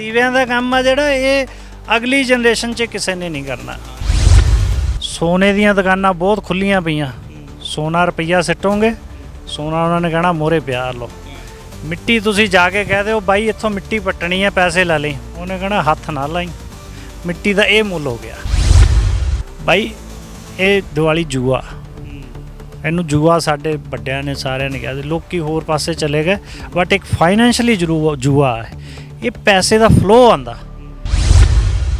ਦੀਵਿਆਂ ਦਾ ਕੰਮ ਆ ਜਿਹੜਾ, ਇਹ ਅਗਲੀ ਜਨਰੇਸ਼ਨ 'ਚ ਕਿਸੇ ਨੇ ਨਹੀਂ ਕਰਨਾ। ਸੋਨੇ ਦੀਆਂ ਦੁਕਾਨਾਂ ਬਹੁਤ ਖੁੱਲੀਆਂ ਪਈਆਂ। ਸੋਨਾ ਰੁਪਈਆ ਸਿੱਟੋਗੇ, ਸੋਨਾ ਉਹਨਾਂ ਨੇ ਕਹਿਣਾ, ਮੋਰੇ ਪਿਆਰ ਲਓ। ਮਿੱਟੀ ਤੁਸੀਂ ਜਾ ਕੇ ਕਹਿ ਦਿਓ, ਬਾਈ, ਇੱਥੋਂ ਮਿੱਟੀ ਪੱਟਣੀ ਹੈ ਪੈਸੇ ਲੈ ਲਈ। ਉਹਨੇ ਕਹਿਣਾ, ਹੱਥ ਨਾ ਲਾਈ। ਮਿੱਟੀ ਦਾ ਇਹ ਮੁੱਲ ਹੋ ਗਿਆ। ਬਾਈ, ਇਹ ਦੀਵਾਲੀ ਜੂਆ। ਇਹਨੂੰ ਜੂਆ ਸਾਡੇ ਵੱਡਿਆਂ ਨੇ ਸਾਰਿਆਂ ਨੇ ਕਿਹਾ ਸੀ। ਲੋਕੀ ਹੋਰ ਪਾਸੇ ਚਲੇ ਗਏ ਬਟ ਇੱਕ ਫਾਈਨੈਂਸ਼ਲੀ ਜਰੂ ਜੂਆ ਹੈ। ਇਹ ਪੈਸੇ ਦਾ ਫਲੋ ਆਂਦਾ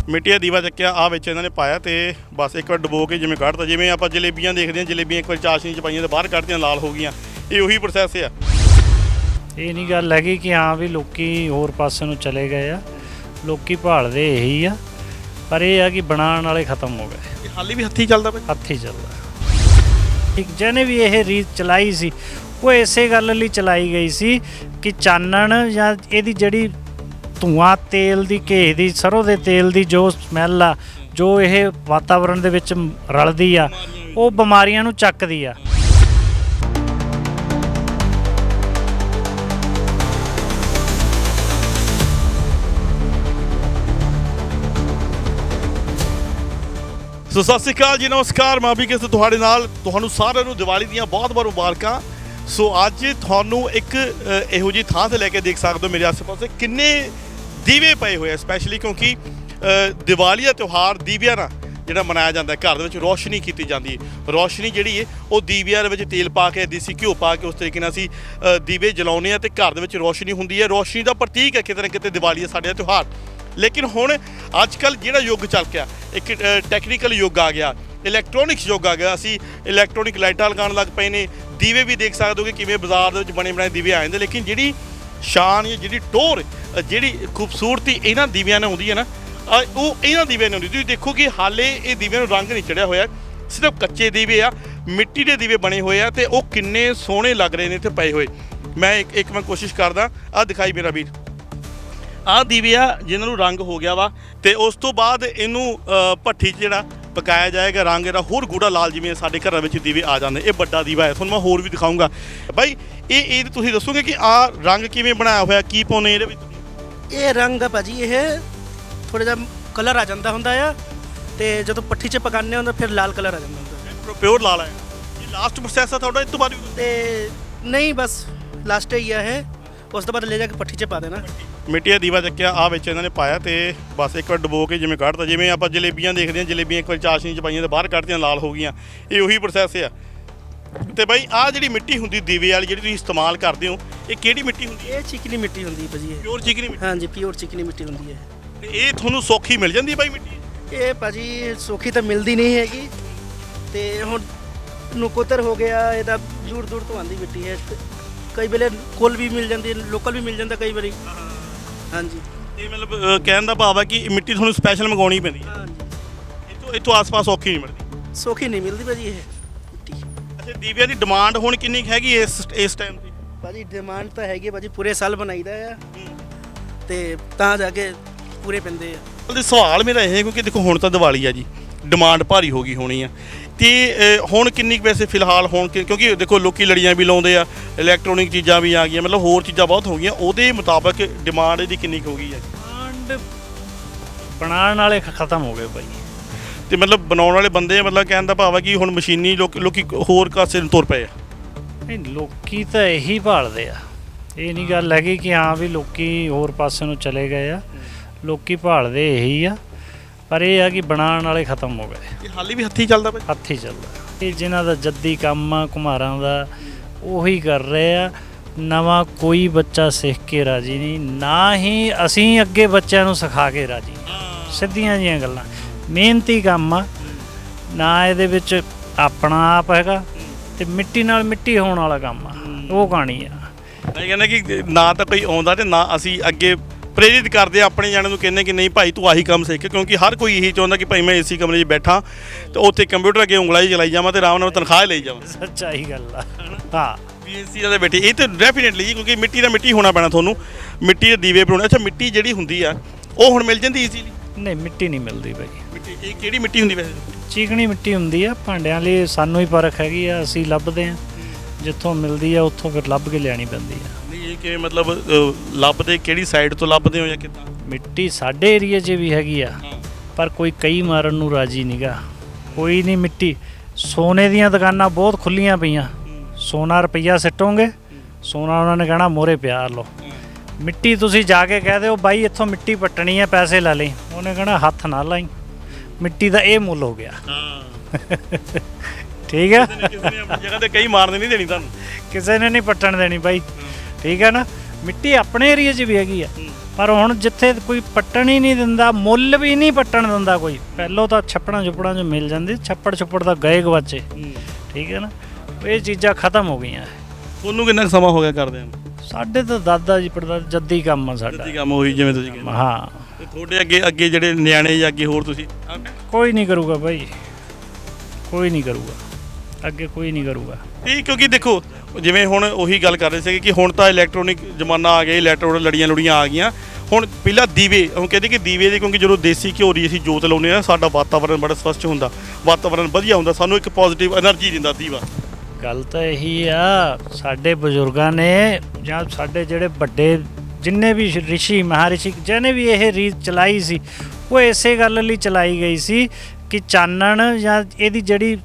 ਮਿੱਟੀ ਦਾ ਦੀਵਾ ਚੱਕਿਆ ਆ ਵਿੱਚ ਇਹਨਾਂ ਨੇ ਪਾਇਆ ਤੇ ਬਸ ਇੱਕ ਵਾਰ ਡੁਬੋ ਕੇ ਜਿਵੇਂ ਕੱਢਤਾ ਜਿਵੇਂ ਆਪਾਂ ਜਲੇਬੀਆਂ ਦੇਖਦੇ ਹਾਂ ਜਲੇਬੀਆਂ ਇੱਕ ਵਾਰ ਚਾਸ਼ਨੀ ਚ ਪਾਈਆਂ ਤੇ ਬਾਹਰ ਕੱਢਦੀਆਂ ਲਾਲ ਹੋ ਗਈਆਂ। ਇਹ ਉਹੀ ਪ੍ਰੋਸੈਸ ਆ। ਇਹ ਨਹੀਂ ਗੱਲ ਹੈਗੀ ਕਿ ਹਾਂ ਵੀ ਲੋਕੀ ਹੋਰ ਪਾਸੇ ਨੂੰ ਚਲੇ ਗਏ ਆ। ਲੋਕੀ ਭਾਲਦੇ ਇਹੀ ਆ ਪਰ ਇਹ ਆ ਕਿ ਬਣਾਉਣ ਵਾਲੇ ਖਤਮ ਹੋ ਗਏ। ਇਹ ਹਾਲੇ ਵੀ ਹੱਥੀ ਚੱਲਦਾ ਭਾਈ ਹੱਥੀ ਚੱਲਦਾ। ਇੱਕ ਜਿਹਨੇ ਵੀ ਇਹ ਰੀਤ ਚਲਾਈ ਸੀ ਉਹ ਇਸੇ ਗੱਲ ਲਈ ਚਲਾਈ ਗਈ ਸੀ ਕਿ ਚਾਨਣ ਜਾਂ ਇਹਦੀ ਜਿਹੜੀ ਧੂਆਂ, ਤੇਲ ਦੀ ਘੇ ਦੀ, ਸਰੋਂ ਦੇ ਤੇਲ ਦੀ ਜੋ ਸਮੈਲ ਆ, ਜੋ ਇਹ ਵਾਤਾਵਰਣ ਦੇ ਵਿੱਚ ਰਲਦੀ ਆ, ਉਹ ਬਿਮਾਰੀਆਂ ਨੂੰ ਚੱਕਦੀ ਆ। ਸੋ ਸਤਿ ਸ਼੍ਰੀ ਅਕਾਲ ਜੀ, ਨਮਸਕਾਰ। ਮੈਂ ਵੀ ਕਿਸੇ ਤੁਹਾਡੇ ਨਾਲ। ਤੁਹਾਨੂੰ ਸਾਰਿਆਂ ਨੂੰ ਦੀਵਾਲੀ ਦੀਆਂ ਬਹੁਤ-ਬਹੁਤ ਮੁਬਾਰਕਾਂ। ਸੋ ਅੱਜ ਤੁਹਾਨੂੰ ਇੱਕ ਇਹੋ ਜੀ ਥਾਂ ਤੇ ਲੈ ਕੇ ਦੇਖ ਸਕਦੇ ਹੋ ਮੇਰੇ ਆਸ-ਪਾਸੇ। ਕਿੰਨੇ ਦੀਵੇ ਪਏ ਹੋਏ ਆ ਸਪੈਸ਼ਲੀ ਕਿਉਂਕਿ ਦੀਵਾਲੀ ਦਾ ਤਿਉਹਾਰ ਦੀਵਿਆਂ ਨਾਲ ਜਿਹੜਾ ਮਨਾਇਆ ਜਾਂਦਾ ਹੈ, ਘਰ ਦੇ ਵਿੱਚ ਰੋਸ਼ਨੀ ਕੀਤੀ ਜਾਂਦੀ ਹੈ। ਰੋਸ਼ਨੀ ਜਿਹੜੀ ਹੈ, ਉਹ ਦੀਵਿਆਂ ਦੇ ਵਿੱਚ ਤੇਲ ਪਾ ਕੇ, ਦੇਸੀ ਘਿਓ ਪਾ ਕੇ ਉਸ ਤਰੀਕੇ ਨਾਲ ਅਸੀਂ ਦੀਵੇ ਜਲਾਉਂਦੇ ਆ ਤੇ ਘਰ ਦੇ ਵਿੱਚ ਰੋਸ਼ਨੀ ਹੁੰਦੀ ਹੈ। ਰੋਸ਼ਨੀ ਦਾ ਪ੍ਰਤੀਕ ਹੈ ਕਿਤੇ ਨਾ ਕਿਤੇ ਦੀਵਾਲੀ ਹੈ ਸਾਡੇ ਦਾ ਤਿਉਹਾਰ। ਲੇਕਿਨ ਹੁਣ ਅੱਜ ਕੱਲ ਜਿਹੜਾ ਯੁੱਗ ਚੱਲ ਗਿਆ ਇੱਕ ਟੈਕਨੀਕਲ ਯੁੱਗ ਆ ਗਿਆ ਇਲੈਕਟ੍ਰੋਨਿਕਸ ਯੁੱਗ ਆ ਗਿਆ। ਅਸੀਂ ਇਲੈਕਟ੍ਰੋਨਿਕ ਲਾਈਟਾਂ ਲਗਾਉਣ ਲੱਗ ਪਏ ਨੇ, ਦੀਵੇ ਵੀ ਦੇਖ ਸਕਦੇ ਹੋ ਕਿ ਕਿਵੇਂ ਬਾਜ਼ਾਰ ਦੇ ਵਿੱਚ ਬਣੇ ਬਣਾਏ ਦੀਵੇ ਆ ਜਾਂਦੇ ਲੇਕਿਨ ਜਿਹੜੀ ਸ਼ਾਨ ਜਾਂ ਜਿਹੜੀ ਟੋਰ ਜਿਹੜੀ ਖੂਬਸੂਰਤੀ ਇਹਨਾਂ ਦੀਵਿਆਂ ਨਾਲ ਆਉਂਦੀ ਹੈ ਨਾ ਉਹ ਇਹਨਾਂ ਦੀਵਿਆਂ ਨਾਲ ਆਉਂਦੀ ਤੁਸੀਂ ਦੇਖੋ ਕਿ ਹਾਲੇ ਇਹ ਦੀਵਿਆਂ ਨੂੰ ਰੰਗ ਨਹੀਂ ਚੜਿਆ ਹੋਇਆ, ਸਿਰਫ ਕੱਚੇ ਦੀਵੇ ਆ, ਮਿੱਟੀ ਦੇ ਦੀਵੇ ਬਣੇ ਹੋਏ ਆ ਤੇ ਉਹ ਕਿੰਨੇ ਸੋਹਣੇ ਲੱਗ ਰਹੇ ਨੇ ਇੱਥੇ ਪਏ ਹੋਏ। ਮੈਂ ਇੱਕ ਇੱਕ ਮੈਂ ਕੋਸ਼ਿਸ਼ ਕਰਦਾ ਆ ਦਿਖਾਈ ਮੇਰਾ ਵੀਰ। ਆਹ ਦੀਵੇ ਆ ਜਿਹਨਾਂ ਨੂੰ ਰੰਗ ਹੋ ਗਿਆ ਵਾ ਤੇ ਉਸ ਤੋਂ ਬਾਅਦ ਇਹਨੂੰ ਭੱਠੀ 'ਚ ਜਿਹੜਾ ਪਕਾਇਆ ਜਾਏਗਾ, ਰੰਗ ਇਹਦਾ ਹੋਰ ਗੂੜਾ ਲਾਲ ਜਿਵੇਂ ਸਾਡੇ ਘਰਾਂ ਵਿੱਚ ਦੀਵੇ ਆ ਜਾਂਦੇ, ਇਹ ਵੱਡਾ ਦੀਵਾ ਹੈ। ਤੁਹਾਨੂੰ ਮੈਂ ਹੋਰ ਵੀ ਦਿਖਾਉਂਗਾ ਬਾਈ, ਇਹ ਇਹ ਤੁਸੀਂ ਦੱਸੋਗੇ ਕਿ ਆਹ ਰੰਗ ਕਿਵੇਂ ਬਣਾਇਆ ਹੋਇਆ, ਕੀ ਪਾਉਨੇ ਇਹਦੇ ਵਿੱਚ? ਇਹ ਰੰਗ ਆ ਭਾਜੀ ਇਹ ਥੋੜਾ ਜਿਹਾ ਕਲਰ ਆ ਜਾਂਦਾ ਹੁੰਦਾ ਆ ਤੇ ਜਦੋਂ ਪੱਠੀ 'ਚ ਪਕਾਉਂਦੇ ਹੁੰਦਾ ਫਿਰ ਲਾਲ ਕਲਰ ਆ ਜਾਂਦਾ ਹੁੰਦਾ। ਪਿਓਰ ਲਾਲ ਹੈ ਇਹ। ਲਾਸਟ ਪ੍ਰੋਸੈਸ ਆ ਤੁਹਾਡਾ ਇਸ ਤੋਂ ਬਾਅਦ? ਵੀ ਤੇ ਨਹੀਂ ਬਸ ਲਾਸਟ ਹੀ ਆ ਇਹ। ਉਸ ਤੋਂ ਬਾਅਦ ਲੈ ਜਾ ਕੇ ਪੱਠੀ 'ਚ ਪਾ ਦੇਣਾ। ਮਿੱਟੀ ਦਾ ਦੀਵਾ ਚੱਕਿਆ ਆ ਵਿੱਚ ਇਹਨਾਂ ਨੇ ਪਾਇਆ ਤੇ ਬਸ ਇੱਕ ਵਾਰ ਡੁਬੋ ਕੇ ਜਿਵੇਂ ਕੱਢਤਾ ਜਿਵੇਂ ਆਪਾਂ ਜਲੇਬੀਆਂ ਦੇਖਦੇ ਹਾਂ ਜਲੇਬੀਆਂ ਇੱਕ ਵਾਰ ਚਾਸ਼ਨੀ ਚ ਪਾਈਆਂ ਤੇ ਬਾਹਰ ਕੱਢਦੀਆਂ ਲਾਲ ਹੋ ਗਈਆਂ। ਇਹ ਉਹੀ ਪ੍ਰੋਸੈਸ ਆ। ਤੇ ਬਾਈ ਆ ਜਿਹੜੀ ਮਿੱਟੀ ਹੁੰਦੀ ਦੀਵੇ ਵਾਲੀ ਜਿਹੜੀ ਤੁਸੀਂ ਇਸਤੇਮਾਲ ਕਰਦੇ ਹੋ ਇਹ ਕਿਹੜੀ ਮਿੱਟੀ ਹੁੰਦੀ ਹੈ? ਇਹ ਚਿਕਨੀ ਮਿੱਟੀ ਹੁੰਦੀ ਹੈ ਭਾਜੀ ਇਹ। ਪਿਓਰ ਚਿਕਨੀ ਮਿੱਟੀ? ਹਾਂਜੀ ਪਿਓਰ ਚਿਕਨੀ ਮਿੱਟੀ ਹੁੰਦੀ ਹੈ। ਤੇ ਇਹ ਤੁਹਾਨੂੰ ਸੌਖੀ ਮਿਲ ਜਾਂਦੀ ਹੈ ਬਾਈ ਮਿੱਟੀ? ਇਹ ਭਾਜੀ ਸੌਖੀ ਤਾਂ ਮਿਲਦੀ ਨਹੀਂ ਹੈਗੀ। ਤੇ ਹੁਣ ਨੁਕੋਤਰ ਹੋ ਗਿਆ ਇਹਦਾ ਦੂਰ ਦੂਰ ਤੋਂ ਆਂਦੀ ਮਿੱਟੀ ਹੈ। ਕਈ ਵੇਲੇ ਕੋਲ ਵੀ ਮਿਲ ਜਾਂਦੀ ਹੈ ਲੋਕਲ ਵੀ ਮਿਲ ਜਾਂਦਾ ਕਈ ਵਾਰੀ। ਹਾਂਜੀ। ਇਹ ਮਤਲਬ ਅਹ, ਕਹਿਣ ਦਾ ਭਾਵ ਹੈ ਕਿ ਇਹ ਮਿੱਟੀ ਤੁਹਾਨੂੰ ਸਪੈਸ਼ਲ ਮੰਗਾਉਣੀ ਪੈਂਦੀ ਹੈ। ਹਾਂਜੀ। ਇੱਥੋਂ ਇੱਥੋਂ ਆਸ-ਪਾਸ ਔਖੀ ਨਹੀਂ ਮਿਲਦੀ। ਸੌਖੀ ਨਹੀਂ ਮਿਲਦੀ ਭਾਜੀ ਇਹ। ਅੱਛਾ ਦੀਵਿਆਂ ਦੀ ਡਿਮਾਂਡ ਹੁਣ ਕਿੰਨੀ ਕੁ ਹੈਗੀ ਇਸ ਇਸ ਟਾਈਮ ਤੇ ਭਾਜੀ ਡਿਮਾਂਡ ਤਾਂ ਹੈਗੀ ਭਾਜੀ ਪੂਰੇ ਸਾਲ ਬਣਾਈਦਾ ਆ। ਤੇ ਤਾਂ ਜਾ ਕੇ ਪੂਰੇ ਪੈਂਦੇ ਆ। ਉਹਦੇ ਸਵਾਲ ਮੇਰਾ ਇਹ ਹੈ ਕਿਉਂਕਿ ਦੇਖੋ ਹੁਣ ਤਾਂ ਦੀਵਾਲੀ ਆ ਜੀ ਡਿਮਾਂਡ ਭਾਰੀ ਹੋ ਗਈ ਹੋਣੀ ਆ। ਤੇ ਹੁਣ ਕਿੰਨੀ ਕੁ ਵੈਸੇ ਫਿਲਹਾਲ ਹੁਣ ਕਿ- ਕਿਉਂਕਿ ਦੇਖੋ ਲੋਕੀ ਲੜੀਆਂ ਵੀ ਲਾਉਂਦੇ ਆ ਇਲੈਕਟ੍ਰੋਨਿਕ ਚੀਜ਼ਾਂ ਵੀ ਆ ਗਈਆਂ ਮਤਲਬ ਹੋਰ ਚੀਜ਼ਾਂ ਬਹੁਤ ਹੋ ਗਈਆਂ ਉਹਦੇ ਮੁਤਾਬਕ ਡਿਮਾਂਡ ਇਹਦੀ ਕਿੰਨੀ ਕੁ ਹੋ ਗਈ ਹੈ ਐਂਡ ਬਣਾਉਣ ਵਾਲੇ ਖ- ਖਤਮ ਹੋ ਗਏ ਬਾਈ ਤੇ ਮਤਲਬ ਬਣਾਉਣ ਵਾਲੇ ਬੰਦੇ ਮਤਲਬ ਕਹਿਣ ਦਾ ਭਾਵ ਹੈ ਕਿ ਹੁਣ ਮਸ਼ੀਨੀ ਲੋਕ ਲੋਕੀ ਹੋਰ ਕਾਸੇ ਨੂੰ ਤੁਰ ਪਏ ਆ। ਨਹੀਂ ਲੋਕੀ ਤਾਂ ਇਹੀ ਭਾਲਦੇ ਆ। ਇਹ ਨਹੀਂ ਗੱਲ ਹੈਗੀ ਕਿ ਹਾਂ ਵੀ ਲੋਕੀ ਹੋਰ ਪਾਸੇ ਨੂੰ ਚਲੇ ਗਏ ਆ। ਲੋਕੀ ਭਾਲਦੇ ਇਹੀ ਆ। ਪਰ ਇਹ ਆ ਕਿ ਬਣਾਉਣ ਵਾਲੇ ਖਤਮ ਹੋ ਗਏ। ਇਹ ਹਾਲੇ ਵੀ ਹੱਥੀ ਚੱਲਦਾ ਭਾਈ ਹੱਥੀ ਚੱਲਦਾ। ਇਹ ਜਿਨ੍ਹਾਂ ਦਾ ਜੱਦੀ ਕੰਮ ਆ ਕੁਮਾਰਾਂ ਦਾ ਉਹੀ ਕਰ ਰਹੇ ਆ। ਨਵਾਂ ਕੋਈ ਬੱਚਾ ਸਿੱਖ ਕੇ ਰਾਜੀ ਨਹੀਂ। ਨਾ ਹੀ ਅਸੀਂ ਅੱਗੇ ਬੱਚਿਆਂ ਨੂੰ ਸਿਖਾ ਕੇ ਰਾਜੀ। ਸਿੱਧੀਆਂ ਜੀਆਂ ਗੱਲਾਂ। ਮਿਹਨਤੀ ਕੰਮ ਆ। ਨਾ ਇਹਦੇ ਵਿੱਚ ਆਪਣਾ ਆਪ ਹੈਗਾ ਤੇ ਮਿੱਟੀ ਨਾਲ ਮਿੱਟੀ ਹੋਣ ਵਾਲਾ ਕੰਮ ਆ। ਉਹ ਕਹਾਣੀ ਆ। ਮੈਂ ਕਹਿੰਦਾ ਕਿ ਨਾ ਤਾਂ ਕੋਈ ਆਉਂਦਾ ਤੇ ਨਾ ਅਸੀਂ ਅੱਗੇ ਪ੍ਰੇਰਿਤ ਕਰਦੇ ਆਪਣੇ ਜਾਣੇ ਨੂੰ ਕਹਿੰਦੇ ਕਿ ਨਹੀਂ ਭਾਈ ਤੂੰ ਆਹੀ ਕੰਮ ਸਿੱਖ ਕਿਉਂਕਿ ਹਰ ਕੋਈ ਇਹੀ ਚਾਹੁੰਦਾ ਕਿ ਭਾਈ ਮੈਂ ਏਸੀ ਕਮਰੇ 'ਚ ਬੈਠਾ ਤੇ ਉੱਥੇ ਕੰਪਿਊਟਰ ਅੱਗੇ ਉਂਗਲਾਂ ਹੀ ਚਲਾਈ ਜਾਵਾਂ ਤੇ ਆਰਾਮ ਨਾਲ ਤਨਖਾਹ ਲਈ ਜਾਵਾਂ। ਸੱਚਾਈ ਗੱਲ ਆ। ਹਾਂ। ਬੀਐਸਸੀ ਵਾਲੇ ਬੈਠੇ ਇਹ ਤਾਂ ਡੈਫੀਨਿਟਲੀ ਜੀ ਕਿਉਂਕਿ ਮਿੱਟੀ ਦਾ ਮਿੱਟੀ ਹੋਣਾ ਪੈਣਾ ਤੁਹਾਨੂੰ। ਮਿੱਟੀ ਦੇ ਦੀਵੇ ਬਣਾਉਣੇ ਅੱਛਾ ਮਿੱਟੀ ਜਿਹੜੀ ਹੁੰਦੀ ਆ ਉਹ ਹੁਣ ਮਿਲ ਜਾਂਦੀ ਈਜ਼ੀਲੀ ਨਹੀਂ ਮਿੱਟੀ ਨਹੀਂ ਮਿਲਦੀ ਬਾਈ। ਮਿੱਟੀ ਇਹ ਕਿਹੜੀ ਮਿੱਟੀ ਹੁੰਦੀ ਵੈਸੇ? ਚੀਕਣੀ ਮਿੱਟੀ ਹੁੰਦੀ ਆ ਭਾਂਡਿਆਂ ਲਈ ਸਾਨੂੰ ਹੀ ਪਰਖ ਹੈਗੀ ਆ ਅਸੀਂ ਲੱਭਦੇ ਆ। ਜਿੱਥੋਂ ਮਿਲਦੀ ਆ ਉੱਥੋਂ ਫਿਰ ਲੱਭ ਕੇ ਲਿਆਣੀ ਪੈਂਦੀ ਆ। ਨਹੀਂ ਇਹ ਕਿਵੇਂ ਮਤਲਬ ਅ, ਲੱਭਦੇ ਕਿਹੜੀ ਸਾਈਡ ਤੋਂ ਲੱਭਦੇ ਹੋ ਜਾਂ ਕਿੱਦਾਂ? ਮਿੱਟੀ ਸਾਡੇ ਏਰੀਆ 'ਚ ਵੀ ਹੈਗੀ ਆ ਪਰ ਕੋਈ ਕਈ ਮਾਰਨ ਨੂੰ ਰਾਜੀ ਨਹੀਂਗਾ ਕੋਈ ਨਹੀਂ ਮਿੱਟੀ। ਸੋਨੇ ਦੀਆਂ ਦੁਕਾਨਾਂ ਬਹੁਤ ਖੁੱਲੀਆਂ ਪਈਆਂ। ਸੋਨਾ ਰੁਪਈਆ ਸਿੱਟੋਗੇ ਸੋਨਾ ਉਹਨਾਂ ਨੇ ਕਹਿਣਾ ਮੋਰੇ ਪਿਆ ਲਓ। ਮਿੱਟੀ ਤੁਸੀਂ ਜਾ ਕੇ ਕਹਿ ਦਿਓ ਬਾਈ ਇੱਥੋਂ ਮਿੱਟੀ ਪੱਟਣੀ ਹੈ ਪੈਸੇ ਲੈ ਲਈ। ਉਹਨੇ ਕਹਿਣਾ ਹੱਥ ਨਾ ਲਾਈ। ਮਿੱਟੀ ਦਾ ਇਹ ਮੁੱਲ ਹੋ ਗਿਆ। ਹਾਂ। ਠੀਕ ਹੈ? ਕਿਸੇ ਨੇ ਆਪਣੀ ਜਗ੍ਹਾ ਤੇ ਕਈ ਮਾਰਨ ਨਹੀਂ ਦੇਣੀ ਤੁਹਾਨੂੰ। ਕਿਸੇ ਨੇ ਨਹੀਂ ਪੱਟਣ ਦੇਣੀ ਬਾਈ। ਠੀਕ ਹੈ ਨਾ? ਮਿੱਟੀ ਆਪਣੇ ਏਰੀਆ 'ਚ ਵੀ ਹੈਗੀ ਆ। ਪਰ ਹੁਣ ਜਿੱਥੇ ਕੋਈ ਪੱਟਣ ਹੀ ਨਹੀਂ ਦਿੰਦਾ ਮੁੱਲ ਵੀ ਨਹੀਂ ਪੱਟਣ ਦਿੰਦਾ ਕੋਈ। ਪਹਿਲੋਂ ਤਾਂ ਛੱਪੜਾਂ ਛੁੱਪੜਾਂ 'ਚ ਮਿਲ ਜਾਂਦੀ ਛੱਪੜ ਛੁੱਪੜ ਤਾਂ ਗਏ ਗਵਾਚੇ। ਠੀਕ ਹੈ ਨਾ? ਇਹ ਚੀਜ਼ਾਂ ਖਤਮ ਹੋ ਗਈਆਂ। ਤੁਹਾਨੂੰ ਕਿੰਨਾ ਸਮਾਂ ਹੋ ਗਿਆ ਕਰਦੇ ਆ ਸਾਡੇ ਤਾਂ ਦਾਦਾ ਜੀ ਪੜਦਾਦਾ ਜੱਦੀ ਕੰਮ ਆ ਸਾਡਾ। ਜੱਦੀ ਕੰਮ ਹੋਈ ਜਿਵੇਂ ਤੁਸੀਂ ਕਹਿੰਦੇ। ਹਾਂ। ਤੁਹਾਡੇ ਅੱਗੇ ਅੱਗੇ ਜਿਹੜੇ ਨਿਆਣੇ ਜਾਂ ਅੱਗੇ ਹੋਰ ਤੁਸੀਂ? ਕੋਈ ਨਹੀਂ ਕਰੂਗਾ ਭਾਈ ਕੋਈ ਨਹੀਂ ਕਰੂਗਾ। ਅੱਗੇ ਕੋਈ ਨਹੀਂ ਕਰੂਗਾ। ਇਹ ਕਿਉਂਕਿ ਦੇਖੋ ਜਿਵੇਂ ਹੁਣ ਉਹੀ ਗੱਲ ਕਰ ਰਹੇ ਸੀਗੇ ਕਿ ਹੁਣ ਤਾਂ ਇਲੈਕਟ੍ਰੋਨਿਕ ਜ਼ਮਾਨਾ ਆ ਗਿਆ ਇਲੈਕਟ੍ਰੋਨਿਕ ਲੜੀਆਂ ਲੁੜੀਆਂ ਆ ਗਈਆਂ। ਹੁਣ ਪਹਿਲਾਂ ਦੀਵੇ ਉਹ ਕਹਿੰਦੇ ਕਿ ਦੀਵੇ ਦੇ ਕਿਉਂਕਿ ਜਦੋਂ ਦੇਸੀ ਘਿਓ ਦੀ ਅਸੀਂ ਜੋਤ ਲਾਉਂਦੇ ਆ ਸਾਡਾ ਵਾਤਾਵਰਨ ਬੜਾ ਸਵਸਥ ਹੁੰਦਾ। ਵਾਤਾਵਰਨ ਵਧੀਆ ਹੁੰਦਾ ਸਾਨੂੰ ਇੱਕ ਪੋਜ਼ਿਟਿਵ એનર્ਜੀ ਦਿੰਦਾ ਦੀਵਾ। ਗੱਲ ਤਾਂ ਇਹੀ ਆ ਸਾਡੇ ਬਜ਼ੁਰਗਾਂ ਨੇ ਜਾਂ ਸਾਡੇ ਜਿਹੜੇ ਵੱਡੇ ਜਿੰਨੇ ਵੀ ਰਿਸ਼ੀ, ਮਹਾਰਿਸ਼ੀ, ਜਿਹਨੇ ਵੀ ਇਹ ਰੀਤ ਚਲਾਈ ਸੀ, ਉਹ ਇਸੇ ਗੱਲ ਲਈ ਚਲਾਈ ਗਈ ਸੀ ਕਿ ਚਾਨਣ ਜਾਂ ਇਹਦੀ ਜਿਹੜੀ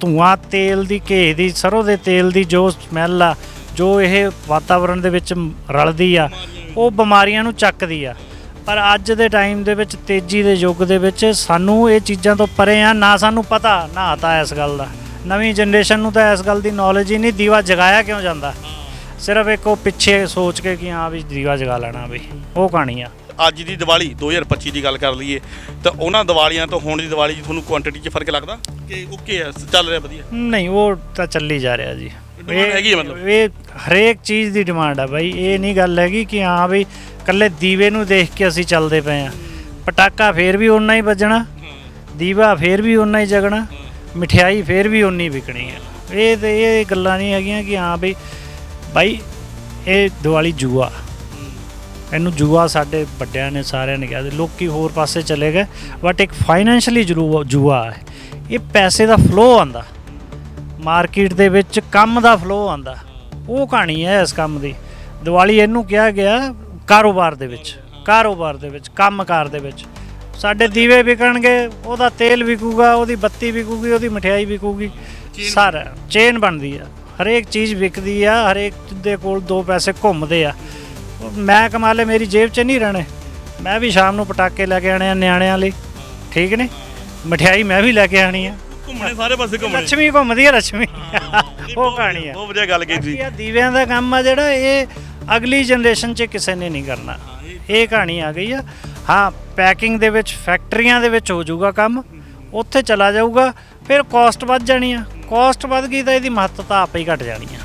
ਧੂਆਂ ਤੇਲ ਦੀ ਘੇ ਦੀ, ਸਰੋਂ ਦੇ ਤੇਲ ਦੀ ਜੋ ਸਮੈਲ ਆ, ਜੋ ਇਹ ਵਾਤਾਵਰਣ ਦੇ ਵਿੱਚ ਰਲਦੀ ਆ, ਉਹ ਬਿਮਾਰੀਆਂ ਨੂੰ ਚੱਕਦੀ ਆ। ਪਰ ਅੱਜ ਦੇ ਟਾਈਮ ਦੇ ਵਿੱਚ, ਤੇਜ਼ੀ ਦੇ ਯੁੱਗ ਦੇ ਵਿੱਚ ਸਾਨੂੰ ਇਹ ਚੀਜ਼ਾਂ ਤੋਂ ਪਰੇ ਆ, ਨਾ ਸਾਨੂੰ ਪਤਾ, ਨਾ ਤਾਂ ਇਸ ਗੱਲ ਦਾ। ਨਵੀਂ ਜਨਰੇਸ਼ਨ ਨੂੰ ਤਾਂ ਇਸ ਗੱਲ ਦੀ ਨੌਲੇਜ ਹੀ ਨਹੀਂ, ਦੀਵਾ ਜਗਾਇਆ ਕਿਉਂ ਜਾਂਦਾ? ਸਿਰਫ ਇੱਕ ਉਹ ਪਿੱਛੇ ਸੋਚ ਕੇ ਕਿ ਹਾਂ ਵੀ ਦੀਵਾ ਜਗਾ ਲੈਣਾ ਵੀ ਉਹ ਕਹਾਣੀ ਆ। ਅੱਜ ਦੀ ਦੀਵਾਲੀ 2025 ਦੀ ਗੱਲ ਕਰ ਲਈਏ ਤਾਂ ਉਹਨਾਂ ਦੀਵਾਲੀਆਂ ਤੋਂ ਹੁਣ ਦੀ ਦੀਵਾਲੀ 'ਚ ਤੁਹਾਨੂੰ ਕੁਆਂਟੀਟੀ 'ਚ ਫ਼ਰਕ ਲੱਗਦਾ? ਕਿ ਓਕੇ ਆ ਚੱਲ ਰਿਹਾ ਵਧੀਆ? ਨਹੀਂ ਉਹ ਤਾਂ ਚੱਲੀ ਜਾ ਰਿਹਾ ਜੀ। Demand ਹੈਗੀ ਮਤਲਬ? ਇਹ ਹਰੇਕ ਚੀਜ਼ ਦੀ ਡਿਮਾਂਡ ਆ ਬਾਈ। ਇਹ ਨਹੀਂ ਗੱਲ ਹੈਗੀ ਕਿ ਹਾਂ ਵੀ ਕੱਲੇ ਦੀਵੇ ਨੂੰ ਦੇਖ ਕੇ ਅਸੀਂ ਚੱਲਦੇ ਪਏ ਆ। ਪਟਾਕਾ ਫੇਰ ਵੀ ਓਨਾ ਹੀ ਵੱਜਣਾ ਦੀਵਾ ਫੇਰ ਵੀ ਓਨਾ ਹੀ ਜਗਣਾ ਮਠਿਆਈ ਫੇਰ ਵੀ ਓਨੀ ਵਿਕਣੀ ਆ। ਇਹ ਤੇ ਇਹ ਗੱਲਾਂ ਨਹੀਂ ਹੈਗੀਆਂ ਕਿ ਹਾਂ ਬਈ ਬਾਈ ਇਹ ਦੀਵਾਲੀ ਜੂਆ। ਇਹਨੂੰ ਜੂਆ ਸਾਡੇ ਵੱਡਿਆਂ ਨੇ ਸਾਰਿਆਂ ਨੇ ਕਿਹਾ। ਲੋਕੀ ਹੋਰ ਪਾਸੇ ਚਲੇ ਗਏ ਬਟ ਇੱਕ ਫਾਈਨੈਂਸ਼ਲੀ ਜਰੂ ਜੂਆ ਹੈ। ਇਹ ਪੈਸੇ ਦਾ ਫਲੋ ਆਂਦਾ। ਮਾਰਕੀਟ ਦੇ ਵਿੱਚ ਕੰਮ ਦਾ ਫਲੋ ਆਂਦਾ। ਉਹ ਕਹਾਣੀ ਹੈ ਇਸ ਕੰਮ ਦੀ। ਦੀਵਾਲੀ ਇਹਨੂੰ ਕਿਹਾ ਗਿਆ ਕਾਰੋਬਾਰ ਦੇ ਵਿੱਚ ਕਾਰੋਬਾਰ ਦੇ ਵਿੱਚ ਕੰਮਕਾਰ ਦੇ ਵਿੱਚ। ਸਾਡੇ ਦੀਵੇ ਵਿਕਣਗੇ ਉਹਦਾ ਤੇਲ ਵਿਕੂਗਾ ਉਹਦੀ ਬੱਤੀ ਵਿਕੂਗੀ ਉਹਦੀ ਮਠਿਆਈ ਵਿਕੂਗੀ। ਸਾਰਾ ਚੇਨ ਬਣਦੀ ਆ। ਹਰੇਕ ਚੀਜ਼ ਵਿਕਦੀ ਆ ਹਰੇਕ ਦੇ ਕੋਲ ਦੋ ਪੈਸੇ ਘੁੰਮਦੇ ਆ। ਮੈਂ ਕਮਾ ਲੈ ਮੇਰੀ ਜੇਬ 'ਚ ਨਹੀਂ ਰਹਿਣੇ। ਮੈਂ ਵੀ ਸ਼ਾਮ ਨੂੰ ਪਟਾਕੇ ਲੈ ਕੇ ਆਣੇ ਆ ਨਿਆਣਿਆਂ ਲਈ। ਠੀਕ ਨੇ? ਮਠਿਆਈ ਮੈਂ ਵੀ ਲੈ ਕੇ ਆਣੀ ਆ। ਘੁੰਮਣੇ ਸਾਰੇ ਪਾਸੇ ਘੁੰਮਣੇ। ਲక్ష్ਮੀ ਘੁੰਮਦੀ ਆ ਲక్ష్ਮੀ ਉਹ ਕਹਾਣੀ ਆ। ਬਹੁਤ ਵਧੀਆ ਗੱਲ ਕਹੀ ਤੁਸੀਂ ਇਹ ਦੀਵਿਆਂ ਦਾ ਕੰਮ ਆ ਜਿਹੜਾ ਇਹ ਅਗਲੀ ਜਨਰੇਸ਼ਨ 'ਚ ਕਿਸੇ ਨੇ ਨਹੀਂ ਕਰਨਾ। ਇਹ ਕਹਾਣੀ ਆ ਗਈ ਆ। ਹਾਂ ਪੈਕਿੰਗ ਦੇ ਵਿੱਚ ਫੈਕਟਰੀਆਂ ਦੇ ਵਿੱਚ ਹੋ ਜਾਊਗਾ ਕੰਮ। ਉੱਥੇ ਚਲਾ ਜਾਊਗਾ ਫਿਰ ਕੋਸਟ ਵੱਧ ਜਾਣੀ ਆ। ਕਾਸਟ ਵੱਧ ਗਈ ਤਾਂ ਇਹਦੀ ਮਹੱਤਤਾ ਆਪੇ ਹੀ ਘਟ ਜਾਣੀ ਆ।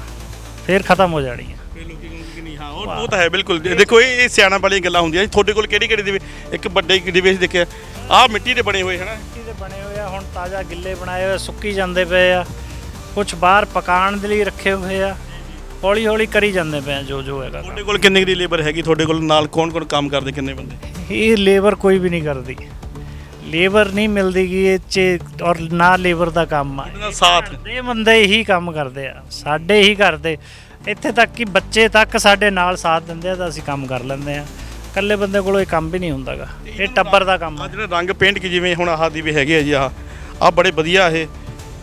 ਫਿਰ ਖਤਮ ਹੋ ਜਾਣੀ ਆ। ਫਿਰ ਲੋਕੀ ਕਹੋਗੇ ਕਿ ਨਹੀਂ ਹਾਂ ਉਹ ਉਹ ਤਾਂ ਹੈ ਬਿਲਕੁਲ। ਦੇਖੋ ਇਹ ਇਹ ਸਿਆਣਾ ਵਾਲੀਆਂ ਗੱਲਾਂ ਹੁੰਦੀਆਂ। ਜੀ। ਤੁਹਾਡੇ ਕੋਲ ਕਿਹੜੀ ਕਿਹੜੀ ਦੀਵੇ ਇੱਕ ਵੱਡੇ ਦੀਵੇ ਸੀ ਦੇਖਿਆ। ਆਹ ਮਿੱਟੀ ਦੇ ਬਣੇ ਹੋਏ ਹਨਾ? ਮਿੱਟੀ ਦੇ ਬਣੇ ਹੋਏ ਆ ਹੁਣ ਤਾਜ਼ਾ ਗਿੱਲੇ ਬਣਾਏ ਹੋਏ ਸੁੱਕੀ ਜਾਂਦੇ ਪਏ ਆ। ਕੁਝ ਬਾਹਰ ਪਕਾਉਣ ਦੇ ਲਈ ਰੱਖੇ ਹੋਏ ਆ। ਹੌਲੀ ਹੌਲੀ ਕਰੀ ਜਾਂਦੇ ਪਏ ਆ ਜੋ ਜੋ ਹੈਗਾ। ਤੁਹਾਡੇ ਕੋਲ ਕਿੰਨੇ ਦੀ ਲੇਬਰ ਹੈਗੀ? ਤੁਹਾਡੇ ਕੋਲ ਨਾਲ ਕੌਣ ਕੌਣ ਕੰਮ ਕਰਦੇ ਕਿੰਨੇ ਬੰਦੇ? ਇਹ ਲੇਬਰ ਕੋਈ ਵੀ ਨਹੀਂ ਕਰਦੀ। ਲੇਬਰ ਨਹੀਂ ਮਿਲਦੀ ਗੀ ਇਹ ਚ ਔਰ ਨਾ ਲੇਬਰ ਦਾ ਕੰਮ ਆ। ਨਾਲ ਸਾਥ ਇਹ ਬੰਦੇ ਹੀ ਕੰਮ ਕਰਦੇ ਆ ਸਾਡੇ ਹੀ ਕਰਦੇ। ਇੱਥੇ ਤੱਕ ਕਿ ਬੱਚੇ ਤੱਕ ਸਾਡੇ ਨਾਲ ਸਾਥ ਦਿੰਦੇ ਆ ਤਾਂ ਅਸੀਂ ਕੰਮ ਕਰ ਲੈਂਦੇ ਆ। ਇਕੱਲੇ ਬੰਦੇ ਕੋਲੋਂ ਇਹ ਕੰਮ ਵੀ ਨਹੀਂ ਹੁੰਦਾਗਾ ਇਹ ਟੱਬਰ ਦਾ ਕੰਮ ਆ। ਆ ਜਿਹੜੇ ਰੰਗ ਪੇਂਟ ਕੀ ਜਿਵੇਂ ਹੁਣ ਆਹ ਦੀਵੇ ਹੈਗੇ ਆ ਜੀ ਆਹ ਆਹ ਬੜੇ ਵਧੀਆ ਇਹ।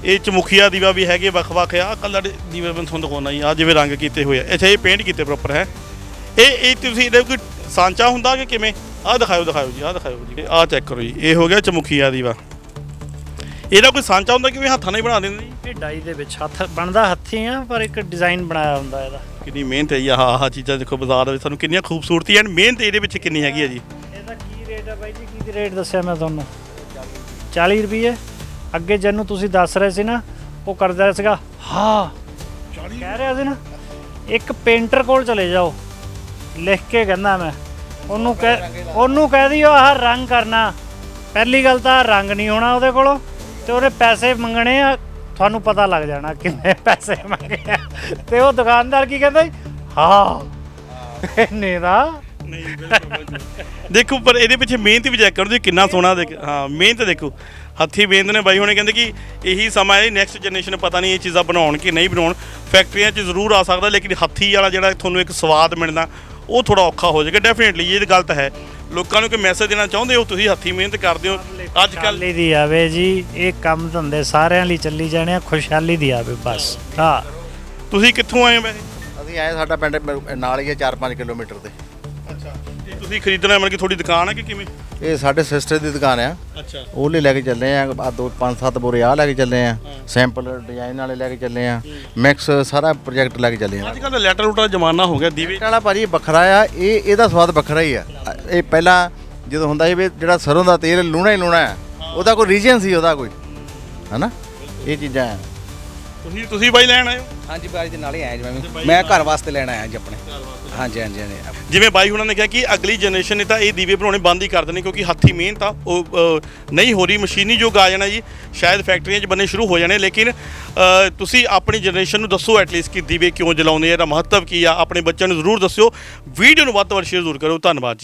ਇਹ ਚਮੁਖੀਆ ਦੀਵਾ ਵੀ ਹੈਗੇ ਵੱਖ-ਵੱਖ ਆ। ਕਲਰ ਦੀਵੇ ਮੈਂ ਤੁਹਾਨੂੰ ਦਿਖਾਉਣਾ ਜੀ ਆ ਜਿਵੇਂ ਰੰਗ ਕੀਤੇ ਹੋਏ ਆ। ਅੱਛਾ ਇਹ ਪੇਂਟ ਕੀਤੇ ਪ੍ਰੋਪਰ ਹੈ। ਇਹ ਇਹ ਤੁਸੀਂ ਇਹਦਾ ਕੋਈ ਸਾਂਚਾ ਹੁੰਦਾ ਕਿ ਕਿਵੇਂ? ਆਹ ਦਿਖਾਓ ਦਿਖਾਓ ਜੀ ਆਹ ਦਿਖਾਓ ਜੀ। ਆਹ ਚੈੱਕ ਕਰੋ ਜੀ। ਇਹ ਹੋ ਗਿਆ ਚਮੁਖੀਆ ਦੀਵਾ। ਇਹਦਾ ਕੋਈ ਸਾਂਚਾ ਹੁੰਦਾ ਕਿ ਵੀ ਹੱਥਾਂ ਨਾਲ ਹੀ ਬਣਾ ਦਿੰਦੇ ਜੀ? ਇਹ ਡਾਈ ਦੇ ਵਿੱਚ ਹੱਥ ਬਣਦਾ ਹੱਥੀਂ ਆ ਪਰ ਇੱਕ ਡਿਜ਼ਾਈਨ ਬਣਾਇਆ ਹੁੰਦਾ ਇਹਦਾ। ਕਿੰਨੀ ਮਿਹਨਤ ਹੈ ਜੀ ਆਹ ਆਹ ਚੀਜ਼ਾਂ ਦੇਖੋ ਬਾਜ਼ਾਰ ਦੇ ਵਿੱਚ ਸਾਨੂੰ ਕਿੰਨੀਆਂ ਖੂਬਸੂਰਤੀ ਐਂਡ ਮਿਹਨਤ ਇਹਦੇ ਵਿੱਚ ਕਿੰਨੀ ਹੈਗੀ ਹੈ ਜੀ। ਇਹਦਾ ਕੀ ਰੇਟ ਹੈ ਬਾਈ ਜੀ? ਕੀ ਰੇਟ ਦੱਸਿਆ ਮੈਂ ਤੁਹਾਨੂੰ? 40 ਰੁਪਏ ਅੱਗੇ ਜਿਹਨੂੰ ਤੁਸੀਂ ਦੱਸ ਰਹੇ ਸੀ ਨਾ ਉਹ ਕਰਦਾ ਸੀਗਾ ਹਾਂ। ਕਹਿ ਰਿਹਾ ਸੀ ਨਾ ਇੱਕ ਪੇਂਟਰ ਕੋਲ ਚਲੇ ਜਾਓ। ਲਿਖ ਕੇ ਕਹਿੰਦਾ ਮੈਂ। ਉਹਨੂੰ ਕਹਿ ਉਹਨੂੰ ਕਹਿ ਦਿਓ ਆਹ ਰੰਗ ਕਰਨਾ। ਪਹਿਲੀ ਗੱਲ ਤਾਂ ਰੰਗ ਨਹੀਂ ਹੋਣਾ ਉਹਦੇ ਕੋਲੋਂ ਤੇ ਉਹਨੇ ਪੈਸੇ ਮੰਗਣੇ ਆ, ਤੁਹਾਨੂੰ ਪਤਾ ਲੱਗ ਜਾਣਾ ਕਿੰਨੇ ਪੈਸੇ ਮੰਗੇ ਆ। ਤੇ ਉਹ ਦੁਕਾਨਦਾਰ ਕੀ ਕਹਿੰਦਾ ਜੀ? ਹਾਂ। ਇਹਨੇ ਦਾ। ਦੇਖੋ, ਪਰ ਇਹਦੇ ਪਿੱਛੇ ਮਿਹਨਤ ਵੀ ਚੈੱਕ ਕਰੋ ਜੀ ਕਿੰਨਾ ਸੋਹਣਾ ਦੇਖ ਹਾਂ, ਮਿਹਨਤ ਦੇਖੋ। ਹੱਥੀ ਮਿਹਨਤ ਨੇ ਬਾਈ ਹੁਣੇ, ਕਹਿੰਦੇ ਕਿ ਇਹੀ ਸਮਾਂ ਹੈ ਨੈਕਸਟ ਜਨਰੇਸ਼ਨ ਪਤਾ ਨਹੀਂ ਇਹ ਚੀਜ਼ਾਂ ਬਣਾਉਣ ਕਿ ਨਹੀਂ ਬਣਾਉਣ। ਫੈਕਟਰੀਆਂ 'ਚ ਜ਼ਰੂਰ ਆ ਸਕਦਾ, ਲੇਕਿਨ ਹੱਥੀ ਵਾਲਾ ਜਿਹੜਾ ਤੁਹਾਨੂੰ ਇੱਕ ਸਵਾਦ ਮਿਲਣਾ ਉਹ ਥੋੜਾ ਔਖਾ ਹੋ ਜਾਏਗਾ। ਡੈਫੀਨਿਟਲੀ ਇਹ ਗਲਤ ਹੈ। ਲੋਕਾਂ ਨੂੰ ਕੋਈ ਮੈਸੇਜ ਦੇਣਾ ਚਾਹੁੰਦੇ ਹੋ ਤੁਸੀਂ ਹੱਥੀ ਮਿਹਨਤ ਕਰਦੇ ਹੋ। ਅੱਜ ਕੱਲ ਖੁਸ਼ਹਾਲੀ ਦੀ ਆਵੇ ਜੀ ਇਹ ਕੰਮ ਧੰਦੇ ਸਾਰਿਆਂ ਲਈ ਚੱਲੀ ਜਾਣੇ ਆ ਖੁਸ਼ਹਾਲੀ ਦੀ ਆਵੇ ਬਸ। ਹਾਂ। ਤੁਸੀਂ ਕਿੱਥੋਂ ਆਏ ਹੋ ਵੈਸੇ? ਅਸੀਂ ਆਏ ਸਾਡਾ ਪਿੰਡ ਨਾਲ ਹੀ ਹੈ 4-5 ਕਿਲੋਮੀਟਰ ਤੇ। ਅੱਛਾ। ਤੁਸੀਂ ਖਰੀਦਣਾ ਮਤਲਬ ਕਿ ਤੁਹਾਡੀ ਦੁਕਾਨ ਹੈ ਕਿ ਕਿਵੇਂ? ਇਹ ਸਾਡੇ ਸਿਸਟਰ ਦੀ ਦੁਕਾਨ ਆ। ਅੱਛਾ। ਉਹ ਲੈ ਲੈ ਕੇ ਚੱਲੇ ਆ ਆ ਦੋ ਪੰਜ ਸੱਤ ਬੋਰੇ ਆ ਲੈ ਕੇ ਚੱਲੇ ਆ। ਸੈਂਪਲ ਡਿਜ਼ਾਈਨ ਵਾਲੇ ਲੈ ਕੇ ਚੱਲੇ ਆ। ਮਿਕਸ ਸਾਰਾ ਪ੍ਰੋਜੈਕਟ ਲੈ ਕੇ ਚੱਲੇ ਆ। ਅੱਜ ਕੱਲ ਲੈਟਰ ਲੂਟਰ ਜ਼ਮਾਨਾ ਹੋ ਗਿਆ ਦੀਵੇ। ਵਾਲਾ ਭਾਜੀ ਵੱਖਰਾ ਆ ਇਹ ਇਹਦਾ ਸਵਾਦ ਵੱਖਰਾ ਹੀ ਆ। ਇਹ ਪਹਿਲਾਂ ਜਦੋਂ ਹੁੰਦਾ ਸੀ ਵੀ ਜਿਹੜਾ ਸਰੋਂ ਦਾ ਤੇਲ ਲੂਣਾ ਹੀ ਲੂਣਾ ਹੈ ਉਹਦਾ ਕੋਈ ਰੀਜਨ ਸੀ ਉਹਦਾ ਕੋਈ। ਹਨਾ? ਇਹ ਚੀਜ਼ਾਂ ਆ। ਤੁਸੀਂ ਤੁਸੀਂ ਬਾਈ ਲੈਣ ਆਏ ਹੋ? ਹਾਂਜੀ ਬਾਈ ਦੇ ਨਾਲ ਹੀ ਆਇਆ ਜੀ ਮੈਂ ਘਰ ਵਾਸਤੇ ਲੈਣ ਆਇਆ ਜੀ ਆਪਣੇ। ਹਾਂਜੀ ਹਾਂਜੀ ਹਾਂਜੀ ਜਿਵੇਂ ਬਾਈ ਹੁਣਾਂ ਨੇ ਕਿਹਾ ਕਿ ਅਗਲੀ ਜਨਰੇਸ਼ਨ ਨੇ ਤਾਂ ਇਹ ਦੀਵੇ ਬਣਾਉਣੇ ਬੰਦ ਹੀ ਕਰ ਦੇਣੇ ਕਿਉਂਕਿ ਹੱਥੀ ਮਿਹਨਤ ਆ ਉਹ ਨਹੀਂ ਹੋ ਰਹੀ ਮਸ਼ੀਨੀ ਯੁੱਗ ਆ ਜਾਣਾ ਜੀ। ਸ਼ਾਇਦ ਫੈਕਟਰੀਆਂ 'ਚ ਬੰਨੇ ਸ਼ੁਰੂ ਹੋ ਜਾਣੇ ਲੇਕਿਨ ਤੁਸੀਂ ਆਪਣੀ ਜਨਰੇਸ਼ਨ ਨੂੰ ਦੱਸੋ ਐਟਲੀਸਟ ਕਿ ਦੀਵੇ ਕਿਉਂ ਜਲਾਉਂਦੇ ਆ ਇਹਦਾ ਮਹੱਤਵ ਕੀ ਆ ਆਪਣੇ ਬੱਚਿਆਂ ਨੂੰ ਜ਼ਰੂਰ ਦੱਸਿਓ। ਵੀਡੀਓ ਨੂੰ ਵੱਧ ਤੋਂ ਵੱਧ ਸ਼ੇਅਰ ਜ਼ਰੂਰ ਕਰੋ ਧੰਨਵਾਦ ਜੀ।